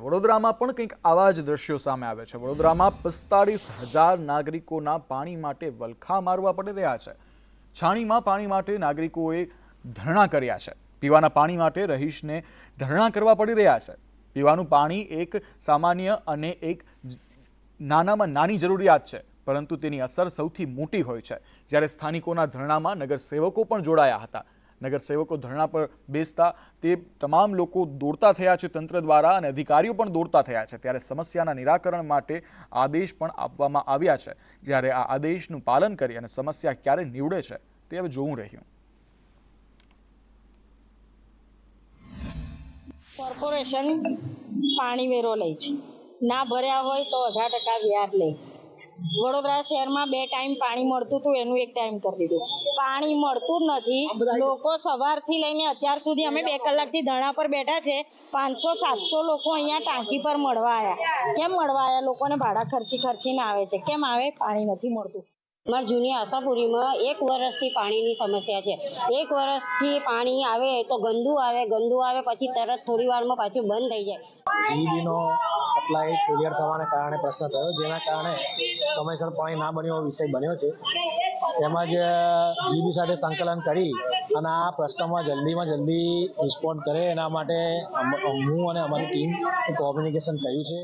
વડોદરામાં પણ કંઈક આવા જ દ્રશ્યો સામે આવે છે. વડોદરામાં પિસ્તાળીસ હજાર નાગરિકોના પાણી માટે વલખા મારવા પડી રહ્યા છે. છાણીમાં પાણી માટે નાગરિકોએ ધરણા કર્યા છે. પીવાના પાણી માટે રહીશને ધરણા કરવા પડી રહ્યા છે. પીવાનું પાણી એક સામાન્ય અને એક નાનામાં નાની જરૂરિયાત છે, પરંતુ તેની અસર સૌથી મોટી હોય છે. જ્યારે સ્થાનિકોના ધરણામાં નગરસેવકો પણ જોડાયા હતા. નગરસેવકો ધરણા પર બેસતા તે તમામ લોકો દોડતા થયા છે તંત્ર દ્વારા અને અધિકારીઓ પણ દોડતા થયા છે. ત્યારે સમસ્યાના નિરાકરણ માટે આદેશ પણ આપવામાં આવ્યા છે. જ્યારે આ આદેશનું પાલન કરી અને સમસ્યા ક્યારે નીવડે છે તે હવે જોવું રહ્યું. કોર્પોરેશન પાણી વેરો લે છે. ના ભર્યા હોય તો અઢાર ટકા વ્યાજ લે. વડોદરા શહેરમાં બે ટાઈમ પાણી મળતું હતું એનું એક ટાઈમ કરી દીધું. પાણી મળતું જ નથી. લોકો સવારથી લઈને અત્યાર સુધી અમે બે કલાકથી ધરણા પર બેઠા છે. પાંચસો સાતસો લોકો અહીંયા ટાંકી પર મળવા આવ્યા કેમ મળવા આવ્યા લોકોને ભાડા ખર્ચી ખર્ચીને આવે છે. કેમ આવે? પાણી નથી મળતું. માં જૂની આશાપુરીમાં એક વર્ષથી પાણીની સમસ્યા છે. એક વર્ષથી પાણી આવે તો ગંદુ આવે ગંદુ આવે પછી તરત થોડી વારમાં પાછું બંધ થઈ જાય. સપ્લાય ફેલિયર થવાને કારણે પ્રશ્ન થયો, જેના કારણે સમયસર પાણી ના બન્યો વિષય બન્યો છે. તેમજ જીબી સાથે સંકલન કરી અને આ પ્રશ્નમાં જલ્દીમાં જલ્દી રિસ્પોન્ડ કરે એના માટે હું અને અમારી ટીમ કોમ્યુનિકેશન કર્યું છે.